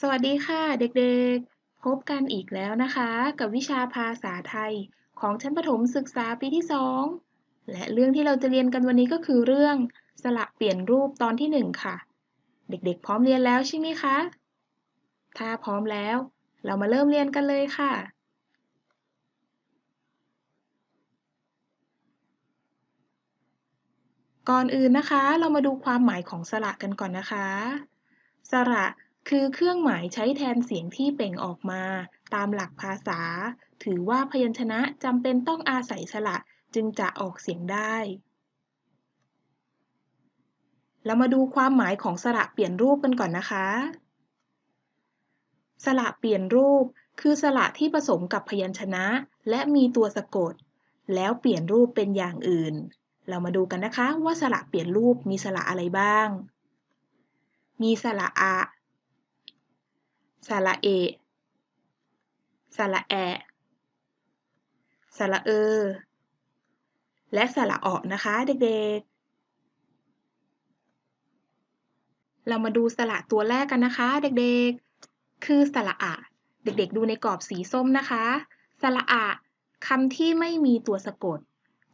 สวัสดีค่ะเด็กๆ พบกันอีกแล้วนะคะ กับวิชาภาษาไทยของชั้นประถมศึกษาปีที่ 2 และเรื่องที่เราจะเรียนกันวันนี้ก็คือเรื่องสระเปลี่ยนรูปตอนที่ 1 ค่ะ เด็กๆ พร้อมเรียนแล้วใช่ไหมคะ ถ้าพร้อมแล้ว เรามาเริ่มเรียนกันเลยค่ะ ก่อนอื่นนะคะ เรามาดูความหมายของสระกันก่อนนะคะ สระ คือเครื่องหมายใช้แทนเสียงที่เปล่งออกมา ตามหลักภาษา ถือว่าพยัญชนะจำเป็นต้องอาศัยสระจึงจะออกเสียงได้ เรามาดูความหมายของสระเปลี่ยนรูปกันก่อนนะคะ สระเปลี่ยนรูป คือสระที่ผสมกับพยัญชนะ และมีตัวสะกด แล้วเปลี่ยนรูปเป็นอย่างอื่น เรามาดูกันนะคะว่าสระเปลี่ยนรูปมีสระอะไรบ้าง มีสระอะ สระเอ สระแอ สระเอ และสระออกนะคะเด็กๆเรามาดูสระตัวแรกกันนะคะ เด็กๆ คือสระอะ เด็กๆ ดูในกรอบสีส้มนะคะ สระอะคำที่ไม่มีตัวสะกด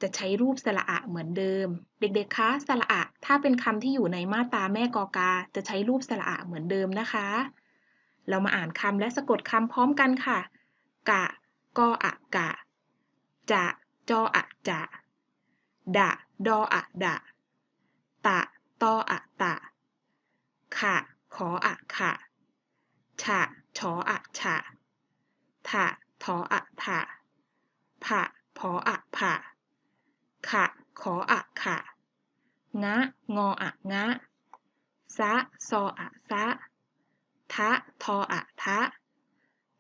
จะใช้รูปสระอะเหมือนเดิม เด็กๆ คะ สระอะถ้าเป็นคำที่อยู่ในมาตราแม่กอกา จะใช้รูปสระอะเหมือนเดิมนะคะ เรามาอ่านคำและสะกดคำพร้อมกันค่ะ กะ กออะกะ จะ จออะจะ ดะ ดออะดะ ตะ ตออะตะ ขะ ขออะขะ ฉะ ชออะฉะ ทะ ทออะทะผะพออะผะขะ ขออะขะ งะ งออะงะ ซะ ซออะซะ ทะ ทออะทะ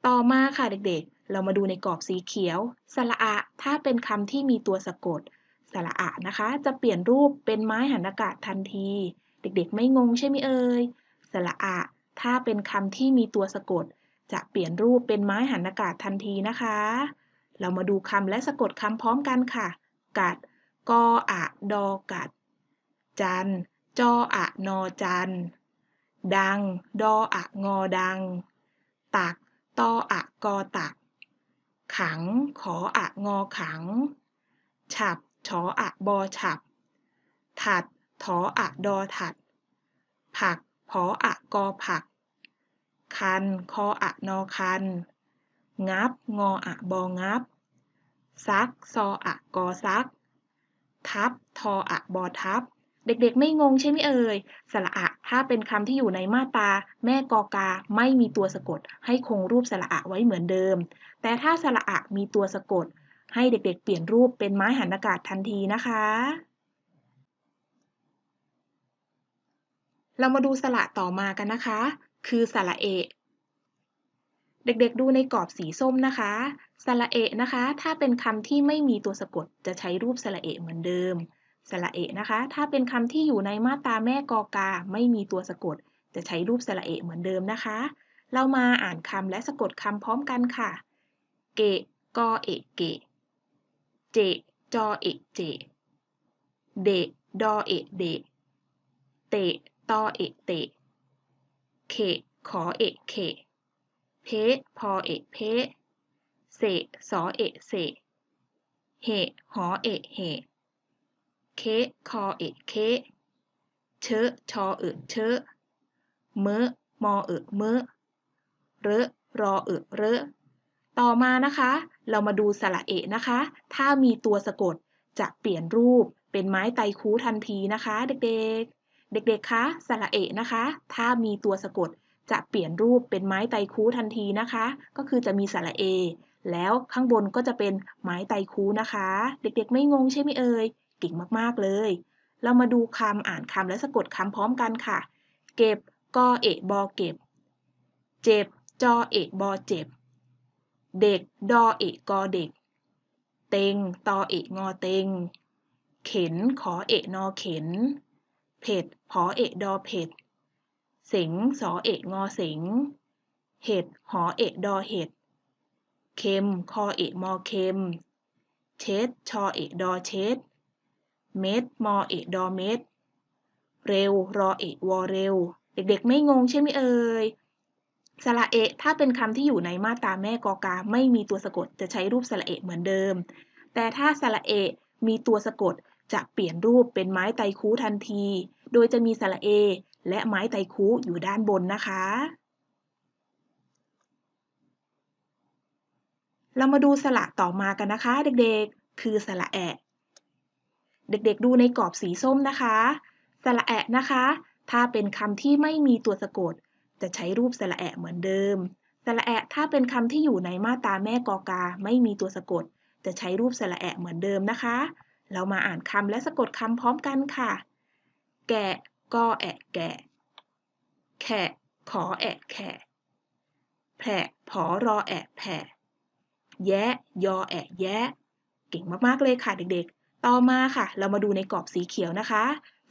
ต่อมาค่ะเด็กๆ เรามาดูในกรอบสีเขียว สระอะ ถ้าเป็นคำที่มีตัวสะกด สระอะนะคะ จะเปลี่ยนรูปเป็นไม้หันอากาศทันที เด็กๆ ไม่งงใช่ไหมเอ่ย สระอะ ถ้าเป็นคำที่มีตัวสะกด จะเปลี่ยนรูปเป็นไม้หันอากาศทันทีนะคะ เรามาดูคำและสะกดคำพร้อมกันค่ะ กัด กออะ ดอกัด จันจออะ นอจัน ดัง ดออะงอดัง ตัก ตออะกอตัก ขัง ขออะงอขัง ฉับ ชออะบอฉับ ถัดทออะดอถัด ผัก พออะกอผัก คัน คออะนอคัน งับ งออะบองับ ซัก ซออะกอซัก ทับ ทออะบอทับเด็กๆ ไม่งงใช่ไหมเอ่ย สระอะ ถ้าเป็นคำที่อยู่ในมาตราแม่กอกาไม่มีตัวสะกด ให้คงรูปสระอะไว้เหมือนเดิม แต่ถ้าสระอะมีตัวสะกด ให้เด็กๆ เปลี่ยนรูปเป็นไม้หันอากาศทันทีนะคะ เรามาดูสระต่อมากันนะคะ คือสระเอเด็กๆ ดูในกรอบสีส้มนะคะ สระเอะนะคะ ถ้าเป็นคำที่ไม่มีตัวสะกด จะใช้รูปสระเอะเหมือนเดิม สระเอะนะคะ ถ้าเป็นคำที่อยู่ในมาตราแม่กอกา ไม่มีตัวสะกด จะใช้รูปสระเอะเหมือนเดิมนะคะ เรามาอ่านคำและสะกดคำพร้อมกันค่ะ เกะกอเอะเกะ เจ จอเอะเจ เดดอเอะเดเตตอเอะเตเขขอเอะเขเพพอเอะเพเสสอเอะเสเหหอเอะเห เคคอเอะเคเชอะชอเอะเชอะเมะมอเอะเมะเรรอเอะเรต่อมานะคะ เรามาดูสระเอะนะคะ ถ้ามีตัวสะกดจะเปลี่ยนรูปเป็นไม้ไตคูทันทีนะคะ เด็กๆ เด็กๆ คะสระเอะนะคะ ถ้ามีตัวสะกดจะเปลี่ยนรูปเป็นไม้ไตคูทันทีนะคะ ก็คือจะมีสระเอ แล้วข้างบนก็จะเป็นไม้ไตคูนะคะ เด็กๆ ไม่งงใช่ไหมเอ่ย เก่งมากๆเลย เรามาดูคำอ่านคำและสะกดคำพร้อมกันค่ะ เก็บกอเอบอเก็บ เจ็บจอเอบอเจ็บ เด็กดอเอกกอเด็ก เต็งตอเอกงอเต็ง เข็นขอเอกนอเข็น เผ็ดพอเอกดอเผ็ด เสงสอเอกงอเสง เห็ดหอเอกดอเห็ด เค็มคอเอกมอเค็ม เช็ดชอเอกดอเช็ด เม็ดมอเอกดอเม็ดเร็ว รอเอกวอเร็ว เด็กๆ ไม่งงใช่ไหมเอ่ยสระเอะถ้าเป็นคำที่อยู่ในมาตราแม่กอกา ไม่มีตัวสะกดจะใช้รูปสระเอะเหมือนเดิม แต่ถ้าสระเอะมีตัวสะกดจะเปลี่ยนรูปเป็นไม้ไตรคูทันที โดยจะมีสระเอ และไม้ไตรคูอยู่ด้านบนนะคะ เรามาดูสระต่อมากันนะคะเด็กๆ คือสระแอะ เด็กๆ ดูในกรอบสีส้มนะคะ สระแอะนะคะ ถ้าเป็นคำที่ไม่มีตัวสะกด จะใช้รูปสระแอะเหมือนเดิม สระแอะถ้าเป็นคำที่อยู่ในมาตราแม่กอกา ไม่มีตัวสะกด จะใช้รูปสระแอะเหมือนเดิมนะคะ เรามาอ่านคำและสะกดคำพร้อมกันค่ะ แกะกอแอะแกะ แขะขอแอะแขะแผะผอรอแอะแผะแยะ ยอแอะแยะ เก่งมากๆเลยค่ะเด็กๆ ต่อมาค่ะ เรามาดูในกรอบสีเขียวนะคะ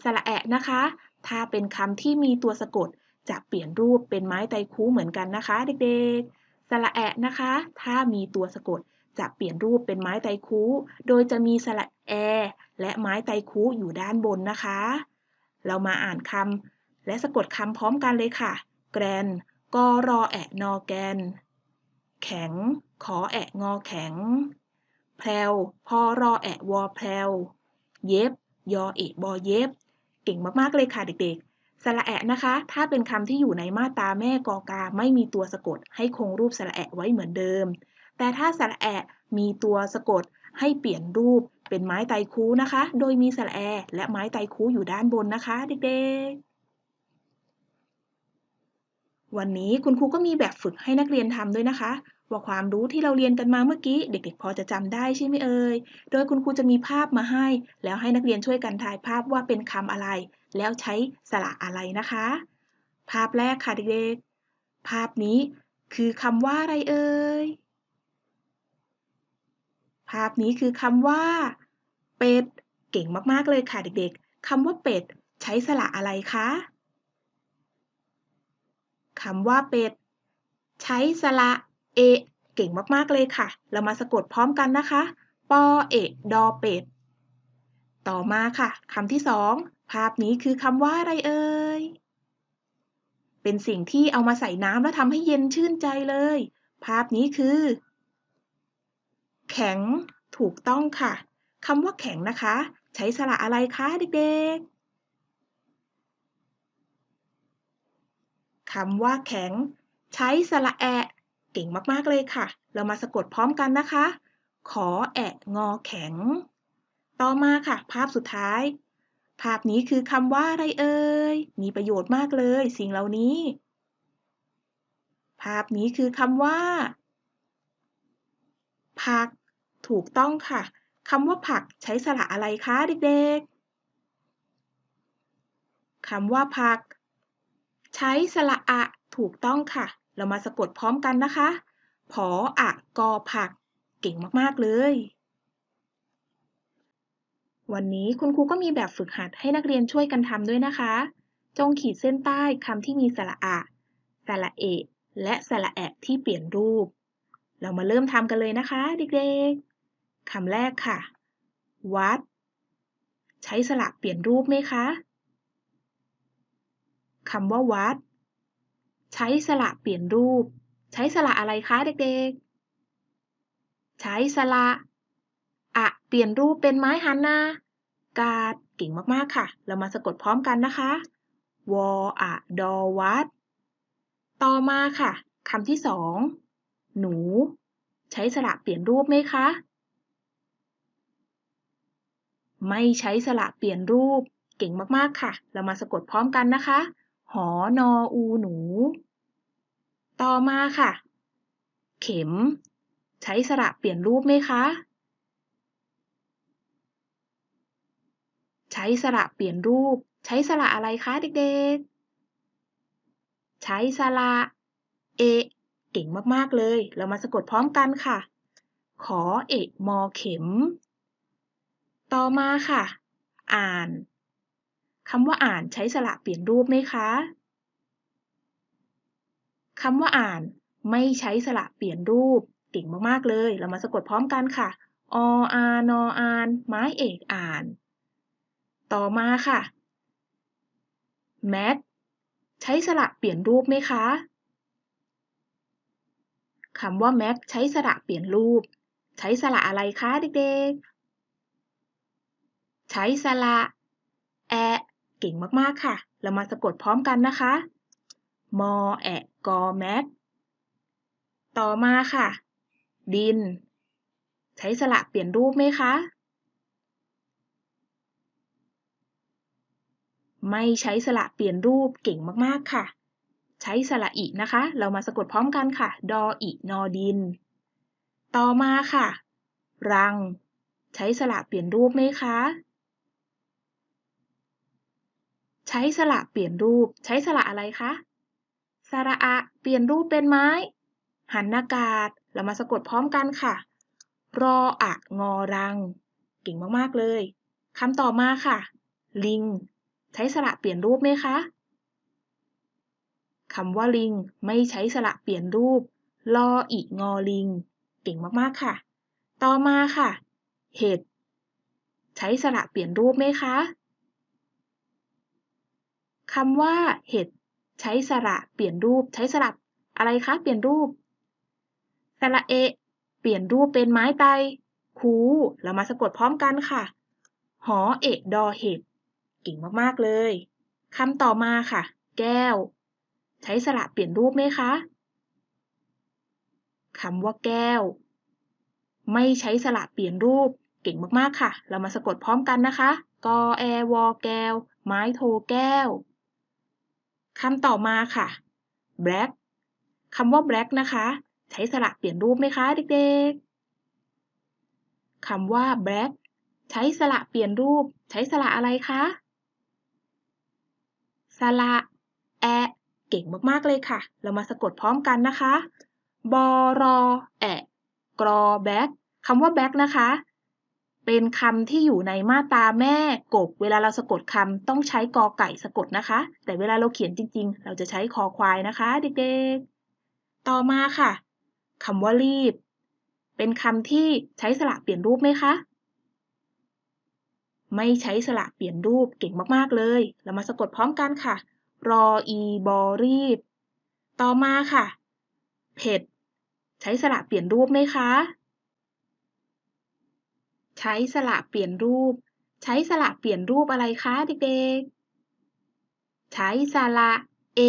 สระแอะนะคะ ถ้าเป็นคำที่มีตัวสะกด จะเปลี่ยนรูปเป็นไม้ไตรคูเหมือนกันนะคะ เด็กๆ สระแอะนะคะ ถ้ามีตัวสะกด จะเปลี่ยนรูปเป็นไม้ไตรคู โดยจะมีสระแอ และไม้ไตรคูอยู่ด้านบนนะคะ เรามาอ่านคำและสะกดคำพร้อมกันเลยค่ะ แกรนกอรอแอะนอแกน แข็ง ขอแอะงอแข็ง แพรวพอรอแอะวอแพรวเย็บ ยอเอะบอเย็บ เก่งมากๆเลยค่ะเด็กๆสระแอะนะคะ ถ้าเป็นคำที่อยู่ในมาตราแม่กอกาไม่มีตัวสะกด ให้คงรูปสระแอะไว้เหมือนเดิม แต่ถ้าสระแอะมีตัวสะกด ให้เปลี่ยนรูปเป็นไม้ไตรคูนะคะ โดยมีสระแอ และไม้ไตรคูอยู่ด้านบนนะคะ เด็กๆวันนี้คุณครูก็มีแบบฝึกให้นักเรียนทำด้วยนะคะ ว่าความรู้ที่เราเรียนกันมาเมื่อกี้ เด็กๆ พอจะจำได้ใช่ไหมเอ่ย โดยคุณครูจะมีภาพมาให้ แล้วให้นักเรียนช่วยกันทายภาพว่าเป็นคำอะไร แล้วใช้สระอะไรนะคะ ภาพแรกค่ะเด็กๆ ภาพนี้คือคำว่าอะไรเอ่ย ภาพนี้คือคำว่า เป็ด เก่งมากๆเลยค่ะเด็กๆคำว่าเป็ด ใช้สระอะไรคะคำว่าเป็ด ใช้สระ เอ เก่งมากๆเลยค่ะ เรามาสะกดพร้อมกันนะคะ ปอเอะดอเป็ด ต่อมาค่ะคำที่สองภาพนี้คือคำว่าอะไรเอ่ย เป็นสิ่งที่เอามาใส่น้ำแล้วทำให้เย็นชื่นใจเลย ภาพนี้คือ แข็ง ถูกต้องค่ะคำว่าแข็งนะคะ ใช้สระอะไรคะเด็กๆคำว่าแข็ง ใช้สระแอะ เก่งมากๆเลยค่ะ เรามาสะกดพร้อมกันนะคะ ขอแอะงอแข็ง ต่อมาค่ะ ภาพสุดท้าย ภาพนี้คือคำว่าอะไรเอ่ย มีประโยชน์มากเลย สิ่งเหล่านี้ ภาพนี้คือคำว่า ผัก ถูกต้องค่ะคำว่าผักใช้สระอะไรคะเด็กๆคำว่าผัก ใช้สระอะถูกต้องค่ะ เรามาสะกดพร้อมกันนะคะ ผออะกอผัก เก่งมากๆเลย วันนี้คุณครูก็มีแบบฝึกหัดให้นักเรียนช่วยกันทำด้วยนะคะ จงขีดเส้นใต้คำที่มีสระอะสระเอะและสระแอะที่เปลี่ยนรูป เรามาเริ่มทำกันเลยนะคะเด็กๆคำแรกค่ะ วัด ใช้สระเปลี่ยนรูปไหมคะคำว่าวัด ใช้สระเปลี่ยนรูป ใช้สระอะไรคะเด็กๆ ใช้สระอะเปลี่ยนรูปเป็นไม้หันนากาดเก่งมากๆค่ะ เรามาสะกดพร้อมกันนะคะ วออะดอวัด ต่อมาค่ะคำที่สองหนู ใช้สระเปลี่ยนรูปไหมคะ ไม่ใช้สระเปลี่ยนรูป เก่งมากๆค่ะ เรามาสะกดพร้อมกันนะคะ หอนออูหนู ต่อมาค่ะ เข็ม ใช้สระเปลี่ยนรูปไหมคะ ใช้สระเปลี่ยนรูป ใช้สระอะไรคะเด็กๆ ใช้สระเอ เก่งมากๆเลย เรามาสะกดพร้อมกันค่ะ ขอเอกมอเข็ม ต่อมาค่ะ อ่าน คำว่าอ่านใช้สระเปลี่ยนรูปไหมคะ คำว่าอ่าน ไม่ใช้สระเปลี่ยนรูปเก่งมากๆเลย เรามาสะกดพร้อมกันค่ะ ออานออาน ไม้เอกอ่าน ต่อมาค่ะแมทใช้สระเปลี่ยนรูปไหมคะคำว่าแม็กใช้สระเปลี่ยนรูป ใช้สระอะไรคะเด็กๆ ใช้สระ เก่งมากๆค่ะ เรามาสะกดพร้อมกันนะคะ มอแอะกอแม็กต่อมาค่ะ ดิน ใช้สระเปลี่ยนรูปไหมคะ ไม่ใช้สระเปลี่ยนรูปเก่งมากๆค่ะ ใช้สระอินะคะ เรามาสะกดพร้อมกันค่ะ ดออินอดิน ต่อมาค่ะ รัง ใช้สระเปลี่ยนรูปไหมคะ ใช้สระเปลี่ยนรูป ใช้สระอะไรคะสระอะเปลี่ยนรูปเป็นไม้ หันอากาศ เรามาสะกดพร้อมกันค่ะ รออะงอรัง เก่งมากๆเลยคำต่อมาค่ะ ลิง ใช้สระเปลี่ยนรูปไหมคะคำว่าลิงไม่ใช้สระเปลี่ยนรูป ลออีงอลิง เก่งมากๆค่ะ ต่อมาค่ะ เห็ด ใช้สระเปลี่ยนรูปไหมคะ คำว่าเห็ดใช้สระเปลี่ยนรูปใช้สระอะไรคะเปลี่ยนรูปสระเอะ เปลี่ยนรูปเป็นไม้ไตคูเรามาสะกดพร้อมกันค่ะ หอเอดอเห็ดเก่งมากๆเลยคำต่อมาค่ะ แก้ว ใช้สระเปลี่ยนรูปไหมคะคำว่าแก้ว ไม่ใช้สระเปลี่ยนรูป เก่งมากๆค่ะ เรามาสะกดพร้อมกันนะคะ กอแอวอแก้ว ไม้โทแก้ว คำต่อมาค่ะ black คำว่า black นะคะ ใช้สระเปลี่ยนรูปไหมคะเด็กๆ คำว่า black ใช้สระเปลี่ยนรูป ใช้สระอะไรคะ สระแอะเก่งมากๆเลยค่ะ เรามาสะกดพร้อมกันนะคะ บอรอแอะกรอแบ็กคำว่าแบ็กนะคะ เป็นคำที่อยู่ในมาตราแม่กบ เวลาเราสะกดคำต้องใช้กอไก่สะกดนะคะ แต่เวลาเราเขียนจริง ๆ เราจะใช้คอควายนะคะ เด็กๆ ต่อมาค่ะคำว่ารีบ เป็นคำที่ใช้สระเปลี่ยนรูปไหมคะ ไม่ใช้สระเปลี่ยนรูปเก่งมากๆเลย เรามาสะกดพร้อมกันค่ะ รออีบอรีบ ต่อมาค่ะ เผ็ด ใช้สระเปลี่ยนรูปไหมคะ ใช้สระเปลี่ยนรูป ใช้สระเปลี่ยนรูปอะไรคะเด็กๆ ใช้สระเอ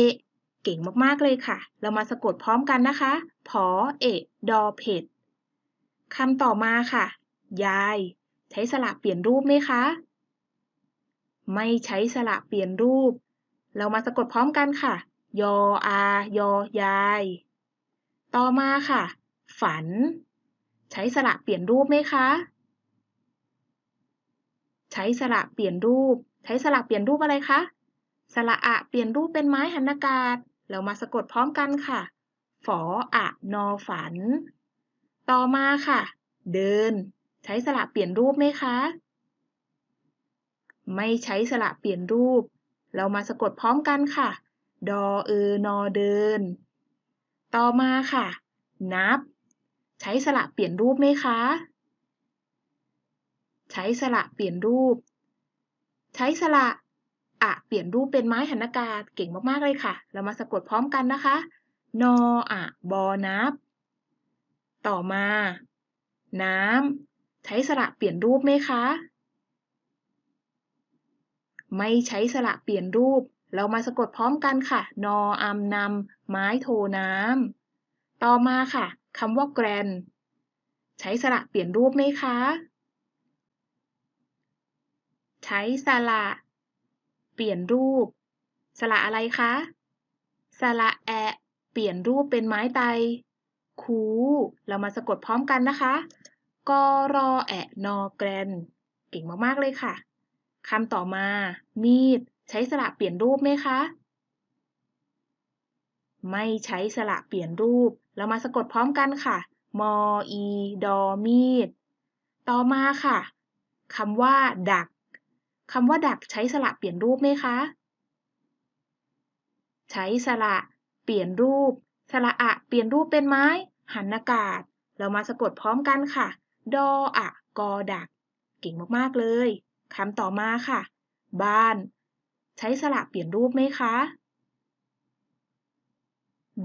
เก่งมากๆเลยค่ะ เรามาสะกดพร้อมกันนะคะ ผอเอกดอเผ็ดคำต่อมาค่ะ ยาย ใช้สระเปลี่ยนรูปไหมคะ ไม่ใช้สระเปลี่ยนรูป เรามาสะกดพร้อมกันค่ะ ยออายอยาย ต่อมาค่ะ ฝัน ใช้สระเปลี่ยนรูปไหมคะ ใช้สระเปลี่ยนรูป ใช้สระเปลี่ยนรูปอะไรคะ สระอะเปลี่ยนรูปเป็นไม้หันอากาศ เรามาสะกดพร้อมกันค่ะ ฝออะนอฝัน ต่อมาค่ะ เดิน ใช้สระเปลี่ยนรูปไหมคะ ไม่ใช้สระเปลี่ยนรูป เรามาสะกดพร้อมกันค่ะ ดอเออนอเดิน ต่อมาค่ะ นับ ใช้สระเปลี่ยนรูปไหมคะ ใช้สระเปลี่ยนรูป ใช้สระอะเปลี่ยนรูปเป็นไม้หันอากาศเก่งมากๆเลยค่ะ เรามาสะกดพร้อมกันนะคะ นออะบอนับ ต่อมา น้ำใช้สระเปลี่ยนรูปไหมคะ ไม่ใช้สระเปลี่ยนรูป เรามาสะกดพร้อมกันค่ะ นออำนำไม้โทน้ำต่อมาค่ะคำว่าแกรนใช้สระเปลี่ยนรูปไหมคะ ใช้สระเปลี่ยนรูป สระอะไรคะ สระแอะ เปลี่ยนรูปเป็นไม้ไต คู เรามาสะกดพร้อมกันนะคะกรอแอะนอแกรน เก่งมากๆเลยค่ะคำต่อมา มีด ใช้สระเปลี่ยนรูปไหมคะ ไม่ใช้สระเปลี่ยนรูป เรามาสะกดพร้อมกันค่ะ มออี ดอมีด ต่อมาค่ะคำว่า ดัก คำว่าดักใช้สระเปลี่ยนรูปไหมคะ ใช้สระเปลี่ยนรูป สระอะเปลี่ยนรูปเป็นไม้ หันอากาศ เรามาสะกดพร้อมกันค่ะ ดออะกอดัก เก่งมากๆเลยคำต่อมาค่ะ บ้าน ใช้สระเปลี่ยนรูปไหมคะ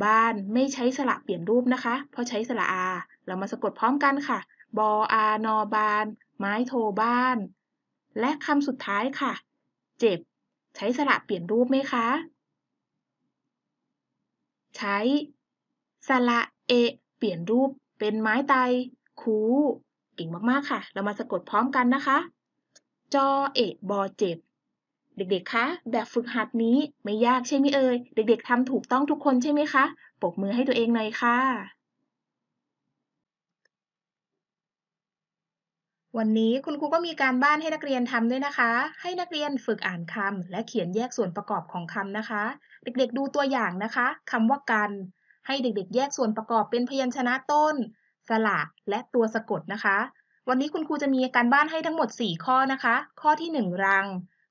บ้านไม่ใช้สระเปลี่ยนรูปนะคะ เพราะใช้สระอา เรามาสะกดพร้อมกันค่ะ บออานอบาน ไม้โทบ้าน และคำสุดท้ายค่ะ เจ็บ ใช้สระเปลี่ยนรูปไหมคะ ใช้ สระเอ เปลี่ยนรูปเป็นไม้ไต คูเก่งมากๆค่ะ เรามาสะกดพร้อมกันนะคะ จอเอะบอเจ็บ เด็กๆ คะ แบบฝึกหัดนี้ไม่ยากใช่ไหมเอ่ย เด็กๆทำถูกต้องทุกคนใช่ไหมคะ ปรบมือให้ตัวเองหน่อยค่ะ วันนี้คุณครูก็มีการบ้านให้นักเรียนทำด้วยนะคะ ให้นักเรียนฝึกอ่านคำและเขียนแยกส่วนประกอบของคำนะคะ เด็กๆดูตัวอย่างนะคะคำว่ากัน ให้เด็กๆ แยกส่วนประกอบเป็นพยัญชนะต้น สระและตัวสะกดนะคะ วันนี้คุณครูจะมีการบ้านให้ทั้งหมด 4 ข้อนะคะ ข้อที่ 1 รัง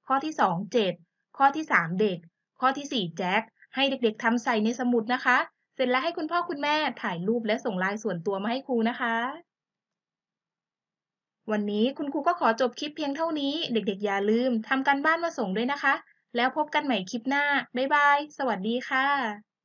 ข้อที่ 2 7 ข้อที่ 3 เด็ก ข้อที่ 4 แจ็คให้เด็กๆทำใส่ในสมุดนะคะ เสร็จแล้วให้คุณพ่อคุณแม่ถ่ายรูปและส่งลน์ส่วนตัวมาให้ครูนะคะ วันนี้คุณครูก็ขอจบคลิปเพียงเท่านี้ เด็กๆ อย่าลืมทำการบ้านมาส่งด้วยนะคะ แล้วพบกันใหม่คลิปหน้า บ๊ายบาย สวัสดีค่ะ